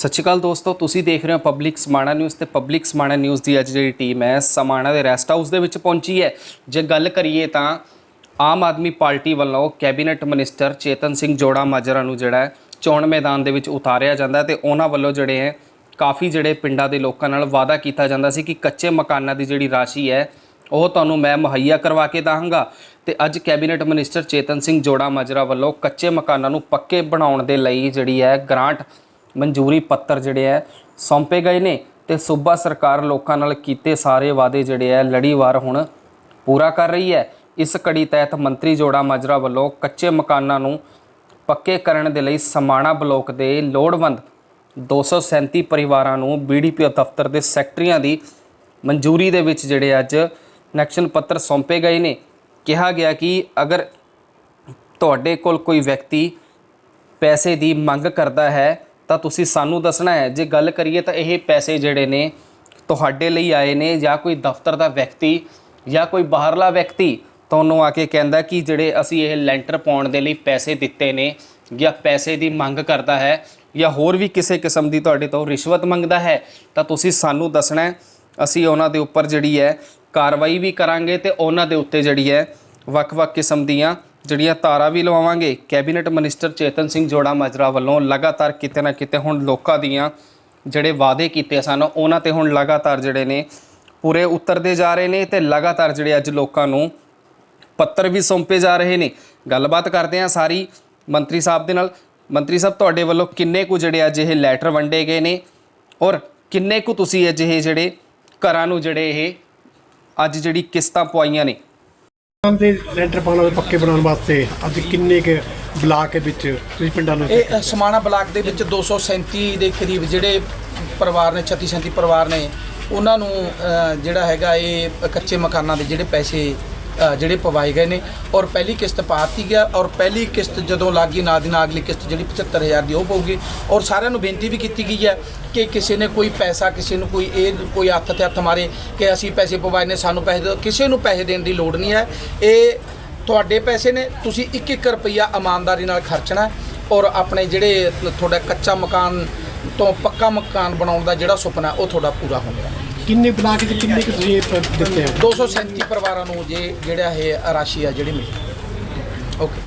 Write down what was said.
ਸਤਿ ਸ਼੍ਰੀ ਅਕਾਲ ਦੋਸਤੋ, ਤੁਸੀਂ ਦੇਖ ਰਹੇ ਹੋ ਪਬਲਿਕ ਸਮਾਣਾ ਨਿਊਜ਼ ਤੇ ਪਬਲਿਕ ਸਮਾਣਾ ਨਿਊਜ਼ ਦੀ ਅੱਜ ਜਿਹੜੀ ਟੀਮ ਹੈ ਸਮਾਣਾ ਦੇ ਰੈਸਟ ਹਾਊਸ ਦੇ ਵਿੱਚ ਪਹੁੰਚੀ ਹੈ। ਜੇ ਗੱਲ ਕਰੀਏ ਤਾਂ ਆਮ ਆਦਮੀ ਪਾਰਟੀ ਵੱਲੋਂ ਕੈਬਨਿਟ ਮਿਨਿਸਟਰ ਚੇਤਨ ਸਿੰਘ ਜੋੜਾ ਮਾਜਰਾ ਨੂੰ ਜਿਹੜਾ ਚੋਣ ਮੈਦਾਨ ਦੇ ਵਿੱਚ ਉਤਾਰਿਆ ਜਾਂਦਾ ਹੈ ਤੇ ਉਹਨਾਂ ਵੱਲੋਂ ਜਿਹੜੇ ਹੈ, ਕਾਫੀ ਜਿਹੜੇ ਪਿੰਡਾਂ ਦੇ ਲੋਕਾਂ ਨਾਲ ਵਾਅਦਾ ਕੀਤਾ ਜਾਂਦਾ ਸੀ ਕਿ ਕੱਚੇ ਮਕਾਨਾਂ ਦੀ ਜਿਹੜੀ ਰਾਸ਼ੀ ਹੈ, ਉਹ ਤੁਹਾਨੂੰ ਮੈਂ ਮੁਹੱਈਆ ਕਰਵਾ ਕੇ ਦਾਂਗਾ। ਤੇ ਅੱਜ ਕੈਬਨਿਟ ਮਿਨਿਸਟਰ ਚੇਤਨ ਸਿੰਘ ਜੋੜਾ ਮਾਜਰਾ ਵੱਲੋਂ ਕੱਚੇ ਮਕਾਨਾਂ ਨੂੰ ਪੱਕੇ ਬਣਾਉਣ ਦੇ ਲਈ ਜਿਹੜੀ ਹੈ ਗ੍ਰਾਂਟ ਮਨਜ਼ੂਰੀ ਪੱਤਰ ਜਿਹੜੇ ਹੈ ਸੌਂਪੇ ਗਏ ਨੇ ਤੇ ਸੂਬਾ ਸਰਕਾਰ ਲੋਕਾਂ ਨਾਲ ਕੀਤੇ ਸਾਰੇ ਵਾਅਦੇ ਜਿਹੜੇ ਹੈ ਲੜੀਵਾਰ ਹੁਣ ਪੂਰਾ ਕਰ ਰਹੀ ਹੈ ਇਸ ਕੜੀ ਤਹਿਤ ਮੰਤਰੀ ਜੋੜਾ ਮਾਜਰਾ ਵੱਲੋਂ ਕੱਚੇ ਮਕਾਨਾਂ ਨੂੰ ਪੱਕੇ ਕਰਨ ਦੇ ਲਈ ਸਮਾਣਾ ਬਲਾਕ ਦੇ ਲੋੜਵੰਦ 237 ਪਰਿਵਾਰਾਂ ਨੂੰ ਬੀਡੀਪੀਓ ਦਫ਼ਤਰ ਦੇ ਸੈਕਟਰੀਆਂ ਦੀ ਮਨਜ਼ੂਰੀ ਦੇ ਵਿੱਚ ਜਿਹੜੇ ਅੱਜ ਨੈਕਸ਼ਨ ਪੱਤਰ ਸੌਂਪੇ ਗਏ ਨੇ। ਕਿਹਾ ਗਿਆ ਕਿ ਅਗਰ ਤੁਹਾਡੇ ਕੋਲ ਕੋਈ ਵਿਅਕਤੀ ਪੈਸੇ ਦੀ ਮੰਗ ਕਰਦਾ ਹੈ ਤਾਂ ਤੁਸੀਂ ਸਾਨੂੰ ਦੱਸਣਾ ਹੈ, ਜੇ ਗੱਲ ਕਰੀਏ ਤਾਂ ਇਹ ਪੈਸੇ ਜਿਹੜੇ ਨੇ ਤੁਹਾਡੇ ਲਈ ਆਏ ਨੇ ਜਾਂ ਕੋਈ ਦਫ਼ਤਰ ਦਾ ਵਿਅਕਤੀ ਜਾਂ ਕੋਈ ਬਾਹਰਲਾ ਵਿਅਕਤੀ ਤੁਹਾਨੂੰ ਆ ਕੇ ਕਹਿੰਦਾ ਕਿ ਜਿਹੜੇ ਅਸੀਂ ਇਹ ਲੈਂਟਰ ਪਾਉਣ ਦੇ ਲਈ ਪੈਸੇ ਦਿੱਤੇ ਨੇ ਜਾਂ ਪੈਸੇ ਦੀ ਮੰਗ ਕਰਦਾ ਹੈ ਜਾਂ ਹੋਰ ਵੀ ਕਿਸੇ ਕਿਸਮ ਦੀ ਤੁਹਾਡੇ ਤੋਂ ਰਿਸ਼ਵਤ ਮੰਗਦਾ ਹੈ, ਤਾਂ ਤੁਸੀਂ ਸਾਨੂੰ ਦੱਸਣਾ ਹੈ, ਅਸੀਂ ਉਹਨਾਂ ਦੇ ਉੱਪਰ ਜਿਹੜੀ ਹੈ ਕਾਰਵਾਈ ਵੀ ਕਰਾਂਗੇ ਤੇ ਉਹਨਾਂ ਦੇ ਉੱਤੇ ਜਿਹੜੀ ਹੈ ਵੱਖ-ਵੱਖ ਕਿਸਮ ਦੀਆਂ ਜਿਹੜੀਆਂ ਤਾਰਾਂ ਵੀ ਲਵਾਵਾਂਗੇ, ਕੈਬਨਿਟ ਮਿਨਿਸਟਰ ਚੇਤਨ ਸਿੰਘ ਜੋੜਾ ਮਾਜਰਾ ਵੱਲੋਂ ਲਗਾਤਾਰ ਕਿਤੇ ਨਾ ਕਿਤੇ ਹੁਣ ਲੋਕਾਂ ਦੀਆਂ ਜਿਹੜੇ ਵਾਅਦੇ ਕੀਤੇ ਸਨ, ਉਹਨਾਂ ਤੇ ਹੁਣ ਲਗਾਤਾਰ ਜਿਹੜੇ ਨੇ ਪੂਰੇ ਉਤਰਦੇ ਜਾ ਰਹੇ ਨੇ ਤੇ ਲਗਾਤਾਰ ਜਿਹੜੇ ਅੱਜ ਲੋਕਾਂ ਨੂੰ ਪੱਤਰ ਵੀ ਸੌਂਪੇ ਜਾ ਰਹੇ ਨੇ। ਗੱਲਬਾਤ ਕਰਦੇ ਹਾਂ ਸਾਰੀ ਮੰਤਰੀ ਸਾਹਿਬ ਦੇ ਨਾਲ। ਮੰਤਰੀ ਸਾਹਿਬ, ਤੁਹਾਡੇ ਵੱਲੋਂ ਕਿੰਨੇ ਕੁ ਜਿਹੜੇ ਅੱਜ ਇਹ ਲੈਟਰ ਵੰਡੇ ਗਏ ਨੇ ਔਰ ਕਿੰਨੇ ਕੁ ਤੁਸੀਂ ਅਜਿਹੇ ਜਿਹੜੇ ਘਰਾਂ ਨੂੰ ਜਿਹੜੇ ਇਹ ਅੱਜ ਜਿਹੜੀ ਕਿਸ਼ਤਾਂ ਪਵਾਈਆਂ ਨੇ? ਦੇ ਲੈਂਟਰ ਪਾਉਣ ਵਾਲੇ ਪੱਕੇ ਬਣਾਉਣ ਵਾਸਤੇ ਅੱਜ ਕਿੰਨੇ ਕੁ ਬਲਾਕ ਦੇ ਵਿੱਚ ਤੁਸੀਂ ਪਿੰਡਾਂ ਨੂੰ ਇਹ ਸਮਾਣਾ ਬਲਾਕ ਦੇ ਵਿੱਚ 237 ਦੇ ਕਰੀਬ ਜਿਹੜੇ ਪਰਿਵਾਰ ਨੇ 36 37 ਪਰਿਵਾਰ ਨੇ ਉਹਨਾਂ ਨੂੰ ਅ, ਜਿਹੜਾ ਹੈਗਾ ਇਹ ਕੱਚੇ ਮਕਾਨਾਂ ਦੇ ਜਿਹੜੇ ਪੈਸੇ ਜਿਹੜੇ ਪਵਾਏ ਗਏ ਨੇ ਔਰ ਪਹਿਲੀ ਕਿਸ਼ਤ ਪਾਤੀ ਗਿਆ ਔਰ ਪਹਿਲੀ ਕਿਸ਼ਤ ਜਦੋਂ ਲੱਗੀ ਨਾਲ ਦੀ ਨਾਲ ਅਗਲੀ ਕਿਸ਼ਤ ਜਿਹੜੀ 75000 ਦੀ ਉਹ ਪਊਗੀ ਔਰ ਸਾਰਿਆਂ ਨੂੰ ਬੇਨਤੀ ਵੀ ਕੀਤੀ ਗਈ ਹੈ ਕਿ ਕਿਸੇ ਨੇ ਕੋਈ ਪੈਸਾ, ਕਿਸੇ ਨੂੰ ਕੋਈ ਇਹ ਕੋਈ ਹੱਥ ਤੇ ਹੱਥ ਮਾਰੇ ਕਿ ਅਸੀਂ ਪੈਸੇ ਪਵਾਏ ਨੇ, ਸਾਨੂੰ ਪੈਸੇ ਦਿਓ। ਕਿਸੇ ਨੂੰ ਪੈਸੇ ਦੇਣ ਦੀ ਲੋੜ ਨਹੀਂ ਹੈ। ਇਹ ਤੁਹਾਡੇ ਪੈਸੇ ਨੇ, ਤੁਸੀਂ ਇੱਕ ਇੱਕ ਰੁਪਈਆ ਇਮਾਨਦਾਰੀ ਨਾਲ ਖਰਚਣਾ ਔਰ ਆਪਣੇ ਜਿਹੜੇ ਤੁਹਾਡਾ ਕੱਚਾ ਮਕਾਨ ਤੋਂ ਪੱਕਾ ਮਕਾਨ ਬਣਾਉਣ ਦਾ ਜਿਹੜਾ ਸੁਪਨਾ, ਉਹ ਤੁਹਾਡਾ ਪੂਰਾ ਹੋਣਾ ਕਿੰਨੇ ਬਲਾਕ ਦੇ ਕਿੰਨੇ ਕੁ ਤੁਸੀਂ ਇਹ ਦਿੱਤੇ ਆ? 237 ਪਰਿਵਾਰਾਂ ਨੂੰ ਜੇ ਜਿਹੜਾ ਇਹ ਰਾਸ਼ੀ ਆ ਜਿਹੜੀ ਮਿਲੀ। ਓਕੇ।